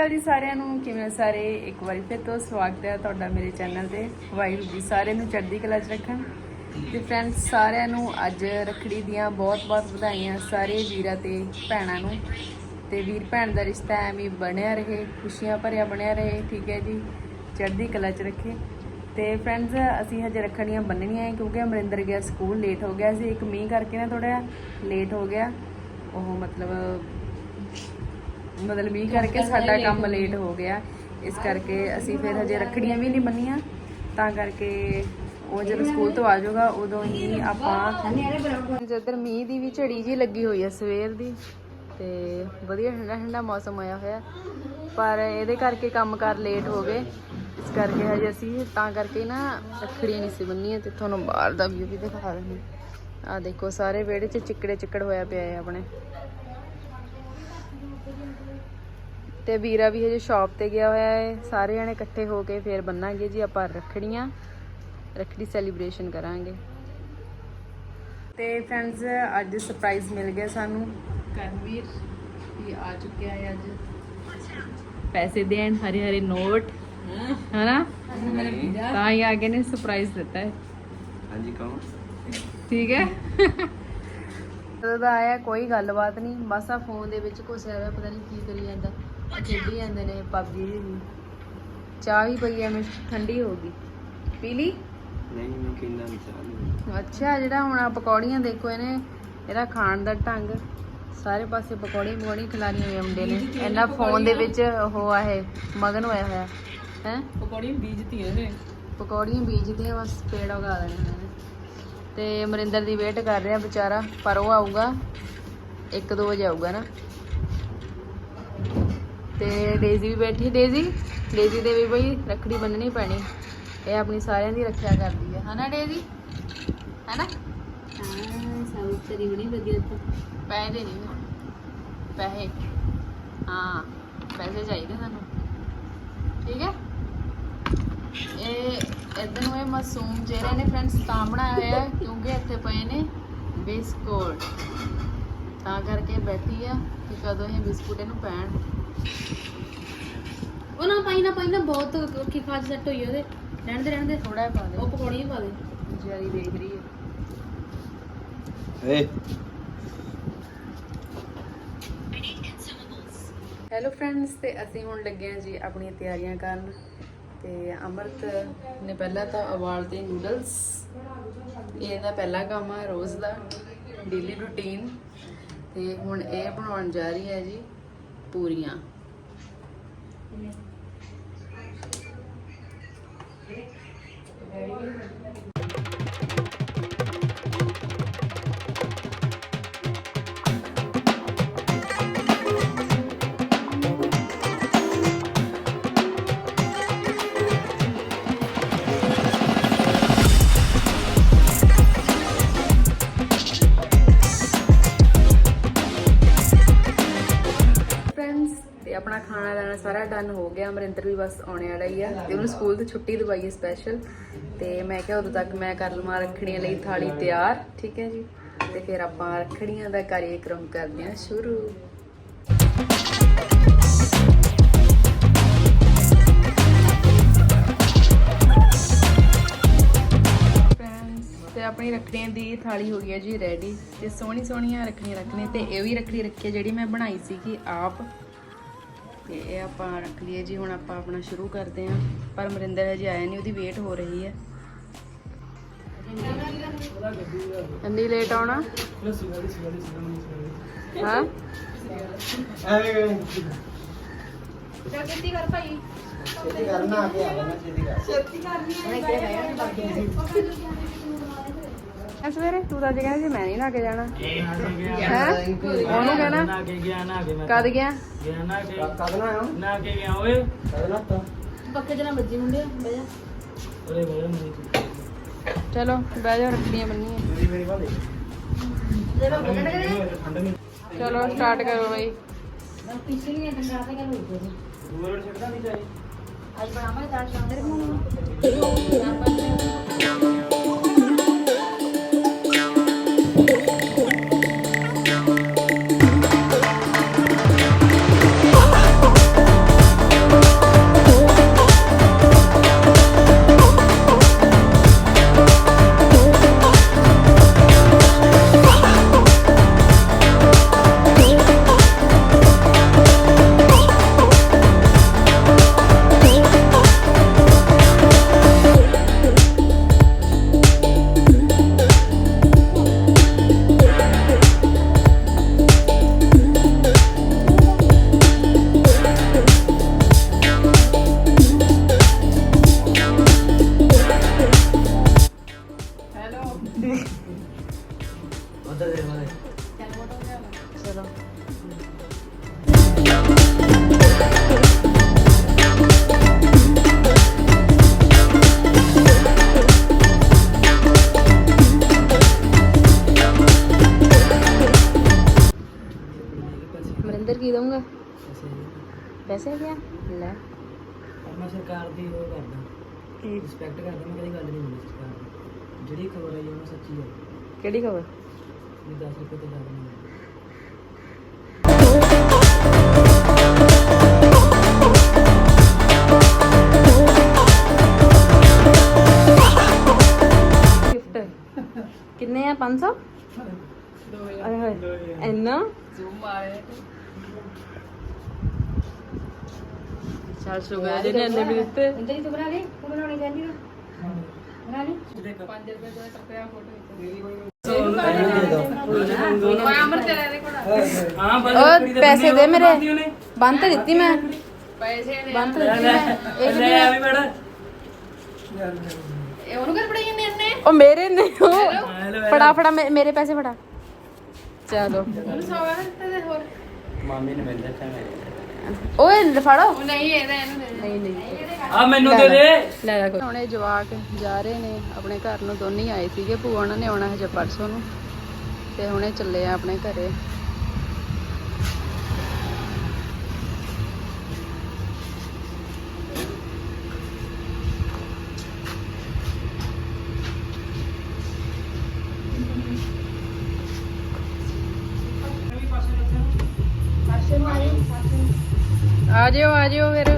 ਅਕਾਲ ਜੀ ਸਾਰਿਆਂ ਨੂੰ, ਕਿਵੇਂ ਸਾਰੇ? ਇੱਕ ਵਾਰੀ ਫਿਰ ਤੋਂ ਸਵਾਗਤ ਹੈ ਤੁਹਾਡਾ ਮੇਰੇ ਚੈਨਲ ਤੇ। ਵਾਹਿਗੁਰੂ ਜੀ ਸਾਰਿਆਂ ਨੂੰ ਚੜ੍ਹਦੀ ਕਲਾ 'ਚ ਰੱਖਣ। ਤੇ ਫਰੈਂਡਸ ਸਾਰਿਆਂ ਨੂੰ ਅੱਜ ਰੱਖੜੀ ਦੀਆਂ ਬਹੁਤ-ਬਹੁਤ ਵਧਾਈਆਂ ਸਾਰੇ ਵੀਰਾਂ ਤੇ ਭੈਣਾਂ ਨੂੰ। ਤੇ ਵੀਰ ਭੈਣ ਦਾ ਰਿਸ਼ਤਾ ਐਵੇਂ ਬਣਿਆ ਰਹੇ, ਖੁਸ਼ੀਆਂ ਭਰਿਆ ਬਣਿਆ ਰਹੇ, ਠੀਕ ਹੈ ਜੀ? ਚੜ੍ਹਦੀ ਕਲਾ 'ਚ ਰੱਖੇ। ਤੇ ਫਰੈਂਡਸ ਅਸੀਂ ਹਜੇ ਰੱਖੜੀਆਂ ਬੰਨਣੀਆਂ ਹੈ ਕਿਉਂਕਿ ਅਮਰਿੰਦਰ ਗਿਆ ਸਕੂਲ ਲੇਟ ਹੋ ਗਿਆ ਸੀ। ਇੱਕ ਮੀਂਹ ਕਰਕੇ ਨਾ ਥੋੜਾ ਲੇਟ ਹੋ ਗਿਆ। ਉਹ ਮਤਲਬ ਮਤਲਬ ਮੀਂਹ ਕਰਕੇ ਸਾਡਾ ਕੰਮ ਲੇਟ ਹੋ ਗਿਆ। ਇਸ ਕਰਕੇ ਅਸੀਂ ਫਿਰ ਹਜੇ ਰੱਖੜੀਆਂ ਵੀ ਨਹੀਂ ਬੰਨੀਆਂ। ਤਾਂ ਕਰਕੇ ਉਹ ਜਦੋਂ ਸਕੂਲ ਤੋਂ ਆ ਜਾਊਗਾ ਉਦੋਂ ਹੀ ਆਪਾਂ ਜਦੋਂ ਮੀਂਹ ਦੀ ਵੀ ਝੜੀ ਜੀ ਲੱਗੀ ਹੋਈ ਹੈ ਸਵੇਰ ਦੀ ਤੇ ਵਧੀਆ ਠੰਡਾ ਠੰਡਾ ਮੌਸਮ ਹੋਇਆ ਹੋਇਆ। ਪਰ ਇਹਦੇ ਕਰਕੇ ਕੰਮ ਕਰ ਲੇਟ ਹੋ ਗਏ। ਇਸ ਕਰਕੇ ਹਜੇ ਅਸੀਂ ਤਾਂ ਕਰਕੇ ਨਾ ਰੱਖੜੀਆਂ ਨਹੀਂ ਸੀ ਬੰਨੀਆਂ ਤੇ ਤੁਹਾਨੂੰ ਬਾਹਰ ਦਾ ਵੀਊ ਵੀ ਦਿਖਾ ਦਿੰਦੀ। ਆ ਦੇਖੋ ਸਾਰੇ ਵਿਹੜੇ 'ਚ ਚਿੱਕੜੇ ਚਿੱਕੜ ਹੋਇਆ ਪਿਆ ਹੈ ਆਪਣੇ। ਤੇ ਵੀਰਾ ਵੀ ਹਜੇ ਸ਼ਾਪ ਤੇ ਗਿਆ ਹੋਇਆ ਹੈ। ਸਾਰੇ ਜਣੇ ਇਕੱਠੇ ਹੋ ਕੇ ਫੇਰ ਬੰਨਾਂਗੇ ਜੀ ਆਪਾਂ ਰੱਖੜੀਆਂ। ਰੱਖੜੀ ਸੈਲੀਬ੍ਰੇਸ਼ਨ ਕਰਾਂਗੇ। ਤੇ ਫਰੈਂਡਸ ਅੱਜ ਸਰਪ੍ਰਾਈਜ਼ ਮਿਲ ਗਿਆ ਸਾਨੂੰ। ਕਰਨਵੀਰ ਵੀ ਆ ਚੁੱਕਿਆ ਹੈ ਅੱਜ। ਪੈਸੇ ਦੇਣ ਹਰੇ ਹਰੇ ਨੋਟ ਹਨਾ? ਤਾਂ ਹੀ ਆ ਕੇ ਨੇ ਸਰਪ੍ਰਾਈਜ਼ ਦਿੱਤਾ ਹੈ। ਹਾਂਜੀ ਕੌਣ? ਠੀਕ ਹੈ? ਜਦੋਂ ਦਾ ਆਇਆ ਕੋਈ ਗੱਲਬਾਤ ਨਹੀਂ। ਬਸ ਆ ਫੋਨ ਦੇ ਵਿੱਚ ਘੁਸਿਆ ਹੋਇਆ ਪਤਾ ਨਹੀਂ ਕੀ ਕਰੀ ਜਾਂਦਾ। ਖੇਡੀ ਜਾਂਦੇ ਨੇ ਪਬਜੀ ਦੀ ਚਾਹ ਵੀ ਪਈ ਐਵੇਂ ਠੰਡੀ ਹੋ ਗਈ। ਪੀ ਲਈ? ਨਹੀਂ ਮੈਂ ਕਿੰਨਾ ਵਿਚਾਰ ਅੱਛਾ ਜਿਹੜਾ ਹੁਣ ਆ ਪਕੌੜੀਆਂ ਦੇਖੋ ਇਹਨੇ ਇਹਦਾ ਖਾਣ ਦਾ ਢੰਗ। ਸਾਰੇ ਪਾਸੇ ਪਕੌੜੀ ਪਕੌੜੀ ਖਿਲਾਰੀਆਂ ਹੋਈਆਂ ਮੁੰਡੇ ਨੇ। ਇਹਨਾਂ ਫੋਨ ਦੇ ਵਿੱਚ ਉਹ ਆ ਇਹ ਮਗਨ ਹੋਇਆ ਹੋਇਆ। ਹੈ? ਪਕੌੜੀ ਬੀਜਤੀ ਇਹਨੇ। ਪਕੌੜੀਆਂ ਬੀਜਦੀਆਂ ਬਸ ਪੇੜ ਉਗਾ ਦੇਣੇ ਇਹਨਾਂ ਨੇ। ਤੇ ਅਮਰਿੰਦਰ ਦੀ ਵੇਟ ਕਰ ਰਿਹਾ ਵਿਚਾਰਾ ਪਰ ਉਹ ਆਊਗਾ 1-2 ਵਜੇ ਆਊਗਾ ਨਾ। ਤੇ ਡੇਜ਼ੀ ਵੀ ਬੈਠੀ ਡੇਜ਼ੀ ਡੇਜ਼ੀ ਦੇ ਵੀ ਬਈ ਰੱਖੜੀ ਬੰਨਣੀ ਪੈਣੀ। ਇਹ ਆਪਣੀ ਸਾਰਿਆਂ ਦੀ ਰੱਖਿਆ ਕਰਦੀ ਹੈ। ਹਨਾ ਡੇਜ਼ੀ? ਹੈਨਾ? ਹਾਂ ਸਭ ਤੇਰੀ ਬਣੀ ਵਧੀਆ ਤੇ। ਪੈਸੇ ਦੇ ਨਹੀਂ ਪੈਸੇ? ਹਾਂ ਪੈਸੇ ਚਾਹੀਦੇ ਸਾਨੂੰ। ਠੀਕ ਹੈ? ਇਹ ਇਦਾਂ ਨੂੰ ਇਹ ਮਾਸੂਮ ਚਿਹਰੇ ਨੇ ਫਰੈਂਡਸ ਤਾਂ ਬਣਾਇਆ ਹੋਇਆ ਕਿਉਂਕਿ ਇੱਥੇ ਪਏ ਨੇ ਬਿਸਕੁਟ। ਤਾਂ ਕਰਕੇ ਬੈਠੀ ਆ ਕਿ ਕਦੋਂ ਇਹ ਬਿਸਕੁਟ ਇਹਨੂੰ ਪੈਣ। ਨਾ ਪਾਈ ਨਾ ਪਾਈ ਨਾ ਬਹੁਤ ਕਿਫਾਜ ਸੈੱਟ ਹੋਈ ਉਹਦੇ। ਰਹਿਣ ਦੇ ਰਹਿਣ ਦੇ। ਥੋੜਾ ਪਾ ਦੇ। ਉਹ ਪਕੌੜੀਆਂ ਪਾ ਦੇ। ਜਾਰੀ ਦੇਖ ਰਹੀ ਹੈ। ਏ। ਹੈਲੋ ਫਰੈਂਡਸ ਤੇ ਅਸੀਂ ਹੁਣ ਲੱਗੇ ਹਾਂ ਜੀ ਆਪਣੀਆਂ ਤਿਆਰੀਆਂ ਕਰਨ। ਤੇ ਅਮਰਤ ਨੇ ਪਹਿਲਾਂ ਤਾਂ ਉਬਾਲਤੇ ਨੂਡਲਸ ਇਹਦਾ ਪਹਿਲਾ ਕੰਮ ਆ ਰੋਜ਼ ਦਾ ਡੇਲੀ ਰੁਟੀਨ ਤੇ ਹੁਣ ਇਹ ਬਣਾਉਣ ਜਾ ਰਹੀ ਹੈ ਜੀ ਪੂਰੀਆਂ। ਫਰੈਂਡਸ ਸਾਰਾ ਡਨ ਹੋ ਗਿਆ, ਅਮਰਿੰਦਰ ਵੀ ਬਸ ਆਉਣੇ ਵਾਲਾ ਹੀ ਆ ਤੇ ਉਹਨੂੰ ਸਕੂਲ ਤੋਂ ਛੁੱਟੀ ਦਵਾਈ ਹੈ ਸਪੈਸ਼ਲ ਤੇ ਮੈਂ ਕਿਹਾ ਉਦੋਂ ਤੱਕ ਮੈਂ ਕਰ ਲਵਾਂ ਰੱਖੜੀਆਂ ਲਈ ਥਾਲੀ ਤਿਆਰ, ਠੀਕ ਹੈ ਜੀ? ਤੇ ਫਿਰ ਆਪਾਂ ਰੱਖੜੀਆਂ ਦਾ ਕਾਰਜਕ੍ਰਮ ਕਰਦੇ ਹਾਂ ਸ਼ੁਰੂ। ਤੇ ਆਪਣੀ ਰੱਖੜੀਆਂ ਦੀ ਥਾਲੀ ਹੋ ਗਈ ਹੈ ਜੀ ਰੈਡੀ ਤੇ ਸੋਹਣੀ ਸੋਹਣੀਆਂ ਰੱਖੜੀਆਂ ਰੱਖਣੇ ਤੇ ਇਹ ਵੀ ਰੱਖੜੀ ਰੱਖੀ ਜਿਹੜੀ ਮੈਂ ਬਣਾਈ ਸੀ ਕਿ ਆਪ। ਤੇ ਇਹ ਆਪਾਂ ਰੱਖ ਲਈਏ ਜੀ ਹੁਣ ਆਪਾਂ ਆਪਣਾ ਸ਼ੁਰੂ ਕਰਦੇ ਹਾਂ। ਪਰ ਮਰਿੰਦਰ ਹਜੇ ਆਇਆ ਨਹੀਂ ਉਹਦੀ ਵੇਟ ਹੋ ਰਹੀ ਹੈ। ਇੰਨੀ ਲੇਟ ਆਉਣਾ? ਹਾਂ? ਜਲਦੀ ਕਰ ਭਾਈ। ਛੇਤੀ ਕਰਨਾ ਆ ਕੇ ਆਣਾ ਛੇਤੀ ਕਰ ਐ ਸਵੇਰੇ? ਤੂੰ ਤਾਂ ਅੱਜ ਕਹਿੰਦਾ ਜੀ ਮੈਂ ਨਹੀਂ ਨਾ ਕੇ ਜਾਣਾ। ਹੈ? ਉਹਨੂੰ ਕਹਿਣਾ? ਨਾ ਕੇ ਗਿਆ ਨਾ ਕੇ ਮੈਂ ਕਦ ਗਿਆ? ਗਿਆ ਨਾ ਕੇ। ਕਦਨਾ ਆ ਨਾ ਕੇ ਗਿਆ ਓਏ। ਕਦਨਾ ਤਾਂ ਪੱਕੇ ਜਨਾ ਮੱਜੀ ਮੁੰਡੇ ਬਹਿ ਜਾ। ਓਏ ਬੋਲ ਨਹੀਂ ਚਲੋ ਬਹਿ ਜਾ ਰੱਖੜੀਆਂ ਬੰਨੀਆਂ। ਮੇਰੀ ਮੇਰੀ ਬਾਤ ਦੇ ਮੈਂ ਬੋਲਣ ਕਰੇ ਠੰਡ ਨਹੀਂ। ਚਲੋ ਸਟਾਰਟ ਕਰੋ ਬਈ। ਪਿਛਲੀਆਂ ਡੰਡਾ ਤੇ ਕਰ ਹੋਈ ਦੂਰ ਛੱਡਦਾ ਨਹੀਂ ਚਾਹੀ ਅੱਜ ਬਣਾਵਾਂਗੇ ਦਾਲ ਚਾਵਲ। ਬਣਾਉਣਾ ਦਊਂਗਾ। ਪੈਸੇ ਕਿਆ ਲੈ। ਮੈਂ ਸਰਕਾਰ ਦੀ ਉਹ ਕਰਦਾ। ਕੀ? ਰਿਸਪੈਕਟ ਕਰਦਾ ਮੈਂ ਕਦੀ ਗੱਲ ਨਹੀਂ ਮੰਨੀ ਸਰਕਾਰ ਦੀ। ਜਿਹੜੀ ਖਬਰ ਆਈ ਉਹ ਸੱਚੀ ਹੈ ਕਿਹੜੀ ਖਬਰ? ਵੀ 10 ਰੁਪਏ ਤੋਂ ਜ਼ਿਆਦਾ ਨਹੀਂ ਗਿਫਟ ਕਿੰਨੇ ਆ? 500 ਅਰੇ ਹੋਏ ਇੰਨਾ? ਚੱਲ ਸ਼ੁਗਰ ਜਿਹਨੇ ਇੰਨੇ ਵੀ ਦਿੱਤੇ। ਇੰਦਰ ਹੀ ਤੂੰ ਬਣਾ ਲਈ ਤੂੰ ਬਣਾਉਣੀ ਚਾਹੀਦੀ ਨਾ ਬਣਾ ਲਈ? ਹਾਂ ਬਸ। ਉਹ ਪੈਸੇ ਦੇ ਮੇਰੇ। ਬੰਦ ਤਾਂ ਦਿੱਤੀ ਮੈਂ। ਬੰਦ ਤਾਂ ਦਿੱਤੀ ਮੈਂ। ਇਹ ਲੈ ਆ ਵੀ ਬੜਾ। ਇਹ ਉਹਨੂੰ ਕਰ ਪੜਾਈ ਜਾਂਦੇ ਨੇ ਉਹ ਮੇਰੇ ਨੇ ਉਹ। ਫੜਾ ਫੜਾ ਮੇ- ਮੇਰੇ ਪੈਸੇ ਫੜਾ। ਚਲੋ। ਉਹਨੂੰ ਸੌਗਾ ਦਿੱਤੇ ਤੇ ਹੋਰ। ਮਾਮੀ ਨੇ ਮਿਲ ਦਿੱਤਾ ਮੇਰੇ। ਓਏ ਫੜੋ। ਨਹੀਂ ਇਹਦਾ ਇਹਨੂੰ ਦੇ। ਨਹੀਂ ਨਹੀਂ। ਆ ਮੈਨੂੰ ਦੇ ਦੇ। ਲੈ ਲੈ ਕੋਈ। ਹੁਣੇ ਜਵਾਕ ਜਾ ਰਹੇ ਨੇ ਆਪਣੇ ਘਰ ਨੂੰ ਦੋਨੇ ਆਏ ਸੀਗੇ ਭੂਆ ਉਹਨਾਂ ਨੇ ਆਉਣਾ ਹਜੇ ਪਰਸੋਂ ਨੂੰ। ਤੇ ਹੁਣੇ ਚੱਲੇ ਆ ਆਪਣੇ ਘਰੇ। ਆ ਜਿਓ ਆ ਜਿਓ ਫਿਰ।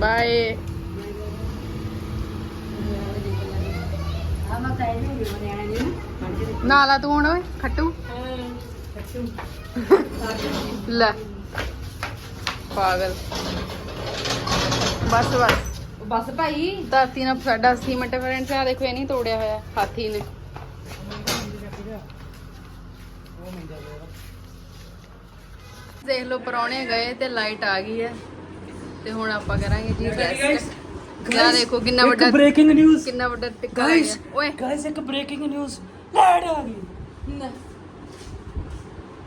ਬਾਏ। ਨਾਲਾ ਤੂੰ ਹੁਣ, ਓਏ, ਖੱਟੂ। ਲੈ। ਪਾਗਲ। ਬਸ ਬਸ। ਬਸ ਭਾਈ। ਧਰਤੀ ਨਾਲ ਸਾਡਾ ਸੀਮੈਂਟ ਫਰੈਂਡਸ ਆ ਦੇਖੋ ਇਹ ਨਹੀਂ ਤੋੜਿਆ ਹੋਇਆ ਹਾਥੀ ਨੇ। ਦੇਖ ਲਓ ਪਰੌਣੇ ਗਏ ਤੇ ਲਾਈਟ ਆ ਗਈ ਹੈ। ਤੇ ਹੁਣ ਆਪਾਂ ਕਰਾਂਗੇ ਜੀ ਰੈਸਟ ਯਾ ਦੇਖੋ ਕਿੰਨਾ ਵੱਡਾ ਬ੍ਰੇਕਿੰਗ ਨਿਊਜ਼ ਕਿੰਨਾ ਵੱਡਾ ਟਿੱਕਾ ਆ ਗਿਆ। ਓਏ। ਗਾਇਸ ਇੱਕ ਬ੍ਰੇਕਿੰਗ ਨਿਊਜ਼ ਲੈਟ ਆ ਗਈ।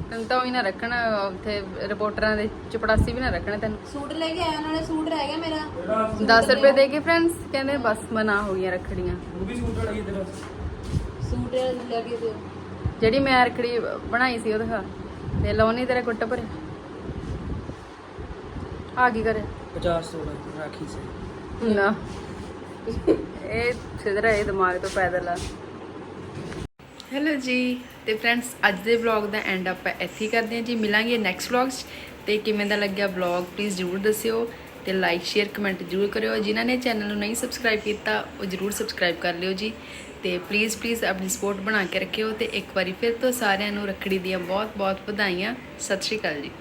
ਤੈਨੂੰ ਤਾਂ ਵੀ ਨਾ ਰੱਖਣਾ ਉੱਥੇ ਰਿਪੋਰਟਰਾਂ ਦੇ ਚਪੜਾਸੀ ਵੀ ਨਾ ਰੱਖਣਾ ਤੈਨੂੰ। ਸੂਟ ਲੈ ਕੇ ਆਇਆ ਨਾਲੇ ਸੂਟ ਰਹਿ ਗਿਆ ਮੇਰਾ। 10 ਰੁਪਏ ਦੇ ਕੇ ਫਰੈਂਡਸ ਕਹਿੰਦੇ ਬਸ ਮਨਾ ਹੋ ਗਈਆਂ ਰੱਖੜੀਆਂ। ਉਹ ਵੀ ਸੂਟ ਵਾਲਾ ਕਿਧਰ ਸੂਟ ਲੈ ਕੇ ਦਿਓ। ਜਿਹੜੀ ਮੈਂ ਰੱਖੜੀ ਬਣਾਈ ਸੀ ਉਹ ਦਿਖਾ ਤੇ ਲਾਉਣੀ ਤੇਰੇ ਕੁੱਟ ਭਰੇ। ਆ ਕੀ ਕਰੇ 50 ਸੋਲਾ ਰਾਖੀ ਸੇ। ਨਾ। ਇਹ ਸਿਧਰਾ ਇਹ ਦਿਮਾਗ ਤੋਂ ਪੈਦਲ ਆ। ਹੈਲੋ ਜੀ ਤੇ ਫਰੈਂਡਸ, ਅੱਜ ਦੇ ਵਲੌਗ ਦਾ ਐਂਡ ਆਪਾਂ ਇੱਥੇ ਹੀ ਕਰਦੇ ਹਾਂ ਜੀ। ਮਿਲਾਂਗੇ ਨੈਕਸਟ ਵਲੌਗਸ ਤੇ ਕਿਵੇਂ ਦਾ ਲੱਗਿਆ ਵਲੌਗ ਪਲੀਜ਼ ਜਰੂਰ ਦੱਸਿਓ ਤੇ ਲਾਈਕ ਸ਼ੇਅਰ ਕਮੈਂਟ ਜਰੂਰ ਕਰਿਓ। ਜਿਨ੍ਹਾਂ ਨੇ ਚੈਨਲ ਨੂੰ ਨਹੀਂ ਸਬਸਕ੍ਰਾਈਬ ਕੀਤਾ, ਉਹ ਜਰੂਰ ਸਬਸਕ੍ਰਾਈਬ ਕਰ ਲਿਓ ਜੀ। ਤੇ ਪਲੀਜ਼ ਪਲੀਜ਼ ਆਪਣੀ ਸਪੋਰਟ ਬਣਾ ਕੇ ਰੱਖਿਓ ਤੇ ਇੱਕ ਵਾਰੀ ਫਿਰ ਤੋਂ ਸਾਰਿਆਂ ਨੂੰ ਰੱਖੜੀ ਦੀਆਂ ਬਹੁਤ ਬਹੁਤ ਵਧਾਈਆਂ। ਸਤਿ ਸ਼੍ਰੀ ਅਕਾਲ ਜੀ।